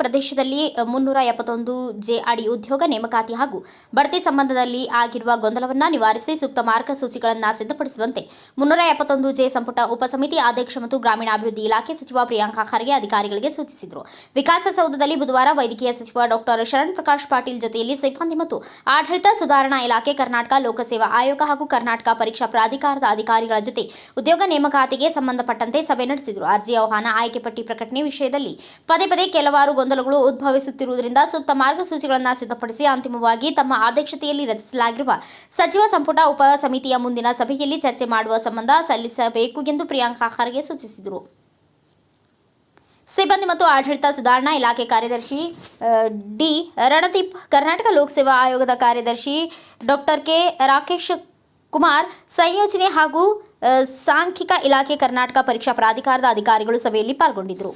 ಪ್ರದೇಶದಲ್ಲಿ ಮುನ್ನೂರ ಎಪ್ಪತ್ತೊಂದು ಜೆಆರ್ಡಿ ಉದ್ಯೋಗ ನೇಮಕಾತಿ ಹಾಗೂ ಬಡ್ತಿ ಸಂಬಂಧದಲ್ಲಿ ಆಗಿರುವ ಗೊಂದಲವನ್ನು ನಿವಾರಿಸಿ ಸೂಕ್ತ ಮಾರ್ಗಸೂಚಿಗಳನ್ನು ಸಿದ್ಧಪಡಿಸುವಂತೆ ಮುನ್ನೂರ ಎಪ್ಪತ್ತೊಂದು ಜೆ ಸಂಪುಟ ಉಪಸಮಿತಿ ಅಧ್ಯಕ್ಷ ಮತ್ತು ಗ್ರಾಮೀಣಾಭಿವೃದ್ಧಿ ಇಲಾಖೆ ಸಚಿವ ಪ್ರಿಯಾಂಕಾ ಖರ್ಗೆ ಅಧಿಕಾರಿಗಳಿಗೆ ಸೂಚಿಸಿದರು. ವಿಕಾಸಸೌಧದಲ್ಲಿ ಬುಧವಾರ ವೈದ್ಯಕೀಯ ಸಚಿವ ಡಾಕ್ಟರ್ ಶರಣ್ ಪ್ರಕಾಶ್ ಪಾಟೀಲ್ ಜೊತೆಯಲ್ಲಿ ಸಿಬ್ಬಂದಿ ಮತ್ತು ಆಡಳಿತ ಸುಧಾರಣಾ ಇಲಾಖೆ, ಕರ್ನಾಟಕ ಲೋಕಸೇವಾ ಆಯೋಗ ಹಾಗೂ ಕರ್ನಾಟಕ ಪರೀಕ್ಷಾ ಪ್ರಾಧಿಕಾರದ ಅಧಿಕಾರಿಗಳ ಜೊತೆ ಉದ್ಯೋಗ ನೇಮಕಾತಿಗೆ ಸಂಬಂಧಪಟ್ಟಂತೆ ಸಭೆ ನಡೆಸಿದರು. ಅರ್ಜಿ ಆಹ್ವಾನ ಆಯ್ಕೆ ಪಟ್ಟಿ ಪ್ರಕಟಣೆ ವಿಷಯದಲ್ಲಿ ಪದೇ ಪದೇ ಕೆಲವಾರು ಗೊಂದಲಗಳು ಉದ್ಭವಿಸುತ್ತಿರುವುದರಿಂದ ಸೂಕ್ತ ಮಾರ್ಗಸೂಚಿಗಳನ್ನು ಸಿದ್ಧಪಡಿಸಿ ಅಂತಿಮವಾಗಿ ತಮ್ಮ ಅಧ್ಯಕ್ಷತೆಯಲ್ಲಿ ರಚಿಸಲಾಗಿರುವ ಸಚಿವ ಸಂಪುಟ ಉಪ ಸಮಿತಿಯ ಮುಂದಿನ ಸಭೆಯಲ್ಲಿ ಚರ್ಚೆ ಮಾಡುವ ಸಂಬಂಧ ಸಲ್ಲಿಸಬೇಕು ಎಂದು ಪ್ರಿಯಾಂಕಾ ಖರ್ಗೆ ಸೂಚಿಸಿದರು. ಸಿಬ್ಬಂದಿ ಮತ್ತು ಆಡಳಿತ ಸುಧಾರಣಾ ಇಲಾಖೆ ಕಾರ್ಯದರ್ಶಿ ಡಿ, ರಣದೀಪ್, ಕರ್ನಾಟಕ ಲೋಕಸೇವಾ ಆಯೋಗದ ಕಾರ್ಯದರ್ಶಿ ಡಾಕ್ಟರ್ ಕೆ, ರಾಕೇಶ್ ಕುಮಾರ್, ಸಂಯೋಜನೆ ಹಾಗೂ ಸಾಂಖ್ಯಿಕ ಇಲಾಖೆ ಕರ್ನಾಟಕ ಪರೀಕ್ಷಾ ಪ್ರಾಧಿಕಾರದ ಅಧಿಕಾರಿಗಳು ಸಭೆಯಲ್ಲಿ ಪಾಲ್ಗೊಂಡಿದ್ದರು.